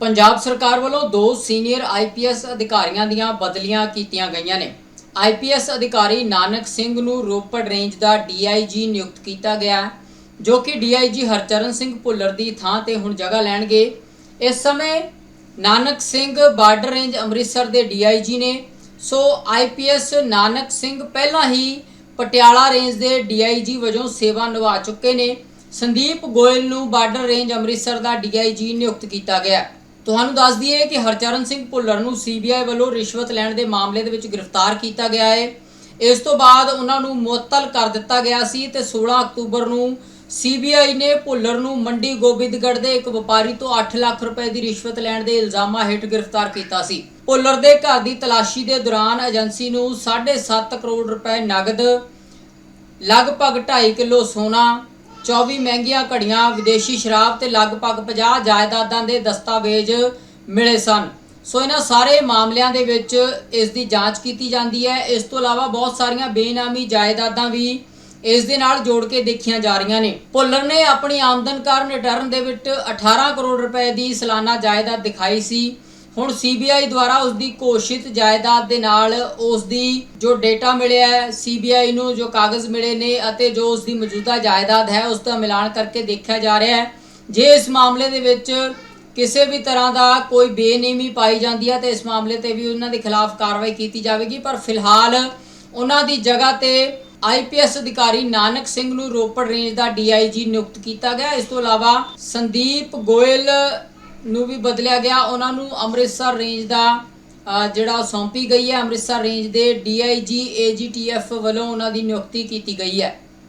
ਪੰਜਾਬ ਸਰਕਾਰ ਵੱਲੋਂ ਦੋ ਸੀਨੀਅਰ ਆਈਪੀਐਸ ਅਧਿਕਾਰੀਆਂ ਦੀਆਂ ਬਦਲੀਆਂ ਕੀਤੀਆਂ ਗਈਆਂ ਨੇ। ਆਈਪੀਐਸ ਅਧਿਕਾਰੀ ਨਾਨਕ ਸਿੰਘ ਨੂੰ ਰੋਪੜ ਰੇਂਜ ਦਾ ਡੀਆਈਜੀ ਨਿਯੁਕਤ ਕੀਤਾ ਗਿਆ ਜੋ ਕਿ ਡੀਆਈਜੀ ਹਰਚਰਨ ਸਿੰਘ ਭੁੱਲਰ ਦੀ ਥਾਂ ਤੇ ਹੁਣ ਜਗ੍ਹਾ ਲੈਣਗੇ। ਇਸ ਸਮੇਂ ਨਾਨਕ ਸਿੰਘ ਬਾਰਡਰ ਰੇਂਜ ਅੰਮ੍ਰਿਤਸਰ ਦੇ ਡੀਆਈਜੀ ਨੇ, ਸੋ ਆਈਪੀਐਸ ਨਾਨਕ ਸਿੰਘ ਪਹਿਲਾਂ ਹੀ ਪਟਿਆਲਾ ਰੇਂਜ ਦੇ ਡੀਆਈਜੀ ਵਜੋਂ ਸੇਵਾ ਨਿਭਾ ਚੁੱਕੇ ਨੇ। ਸੰਦੀਪ ਗੋਇਲ ਨੂੰ ਬਾਰਡਰ ਰੇਂਜ ਅੰਮ੍ਰਿਤਸਰ ਦਾ ਡੀਆਈਜੀ ਨਿਯੁਕਤ ਕੀਤਾ ਗਿਆ ਤੁਹਾਨੂੰ ਦੱਸ ਦਈਏ ਕਿ ਹਰਚਰਨ ਸਿੰਘ ਭੁੱਲਰ ਨੂੰ ਸੀਬੀਆਈ ਵੱਲੋਂ ਰਿਸ਼ਵਤ ਲੈਣ ਦੇ ਮਾਮਲੇ ਦੇ ਵਿੱਚ ਗ੍ਰਿਫਤਾਰ ਕੀਤਾ ਗਿਆ ਹੈ। ਇਸ ਤੋਂ ਬਾਅਦ ਉਹਨਾਂ ਨੂੰ ਮੁਅੱਤਲ ਕਰ ਦਿੱਤਾ ਗਿਆ ਸੀ ਤੇ 16 ਅਕਤੂਬਰ ਨੂੰ ਸੀਬੀਆਈ ਨੇ ਭੁੱਲਰ ਨੂੰ ਮੰਡੀ ਗੋਬਿੰਦਗੜ੍ਹ ਦੇ ਇੱਕ ਵਪਾਰੀ ਤੋਂ 8 ਲੱਖ ਰੁਪਏ ਦੀ ਰਿਸ਼ਵਤ ਲੈਣ ਦੇ ਇਲਜ਼ਾਮਾਂ ਹੇਠ ਗ੍ਰਿਫਤਾਰ ਕੀਤਾ ਸੀ। ਭੁੱਲਰ ਦੇ ਘਰ ਦੀ ਤਲਾਸ਼ੀ ਦੇ ਦੌਰਾਨ ਏਜੰਸੀ ਨੂੰ 7.5 ਕਰੋੜ ਰੁਪਏ ਨਗਦ, ਲਗਭਗ 2.5 ਕਿਲੋ ਸੋਨਾ 24 ਮਹਿੰਗੀਆਂ ਘੜੀਆਂ ਵਿਦੇਸ਼ੀ ਸ਼ਰਾਬ ਤੇ ਲਗਭਗ 50 ਜਾਇਦਾਦਾਂ ਦੇ ਦਸਤਾਵੇਜ਼ ਮਿਲੇ ਸਨ। ਸੋ ਇਹਨਾਂ ਸਾਰੇ ਮਾਮਲਿਆਂ ਦੇ ਵਿੱਚ ਇਸ ਦੀ ਜਾਂਚ ਕੀਤੀ ਜਾਂਦੀ ਹੈ। ਇਸ ਤੋਂ ਇਲਾਵਾ ਬਹੁਤ ਸਾਰੀਆਂ ਬੇਨਾਮੀ ਜਾਇਦਾਦਾਂ ਵੀ ਇਸ ਦੇ ਨਾਲ ਜੋੜ ਕੇ ਦੇਖੀਆਂ ਜਾ ਰਹੀਆਂ ਨੇ। ਭੁੱਲਰ ਨੇ ਆਪਣੀ ਆਮਦਨ ਕਾਰਨ ਰਿਟਰਨ ਦੇ ਵਿੱਚ 18 ਕਰੋੜ ਰੁਪਏ ਦੀ ਸਾਲਾਨਾ ਜਾਇਦਾਦ ਦਿਖਾਈ ਸੀ। ਹੁਣ ਸੀਬੀਆਈ ਦੁਆਰਾ ਉਸ ਦੀ ਘੋਸ਼ਿਤ ਜਾਇਦਾਦ ਦੇ ਨਾਲ ਉਸ ਦੀ ਜੋ ਡੇਟਾ ਮਿਲਿਆ ਹੈ ਸੀਬੀਆਈ ਨੂੰ ਜੋ ਕਾਗਜ਼ ਮਿਲੇ ਨੇ ਅਤੇ ਜੋ ਉਸ ਦੀ ਮੌਜੂਦਾ ਜਾਇਦਾਦ ਹੈ, ਉਸ ਦਾ ਮਿਲਾਨ ਕਰਕੇ ਦੇਖਿਆ ਜਾ ਰਿਹਾ ਹੈ। ਜੇ ਇਸ ਮਾਮਲੇ ਦੇ ਵਿੱਚ ਕਿਸੇ ਵੀ ਤਰ੍ਹਾਂ ਦਾ ਕੋਈ ਬੇਨੇਮੀ ਪਾਈ ਜਾਂਦੀ ਹੈ, ਤਾਂ ਇਸ ਮਾਮਲੇ ਤੇ ਵੀ ਉਹਨਾਂ ਦੇ ਖਿਲਾਫ ਕਾਰਵਾਈ ਕੀਤੀ ਜਾਵੇਗੀ। ਪਰ ਫਿਲਹਾਲ ਉਹਨਾਂ ਦੀ ਜਗ੍ਹਾ ਤੇ ਆਈਪੀਐਸ ਅਧਿਕਾਰੀ ਨਾਨਕ ਸਿੰਘ ਨੂੰ ਰੋਪੜ ਰੇਂਜ ਦਾ ਡੀਆਈਜੀ ਨਿਯੁਕਤ ਕੀਤਾ ਗਿਆ। ਇਸ ਤੋਂ ਇਲਾਵਾ ਸੰਦੀਪ ਗੋਇਲ ਨੂੰ ਵੀ ਬਦਲਿਆ ਗਿਆ। ਉਹਨਾਂ ਨੂੰ ਅੰਮ੍ਰਿਤਸਰ ਰੇਂਜ ਦਾ ਅ, ਜਿਹੜਾ ਸੌਂਪੀ ਗਈ ਹੈ ਅੰਮ੍ਰਿਤਸਰ ਰੇਂਜ ਦੇ ਡੀਆਈਜੀ ਏਜੀਟੀਐਫ ਵੱਲੋਂ ਉਹਨਾਂ ਦੀ ਨਿਯੁਕਤੀ ਕੀਤੀ ਗਈ ਹੈ।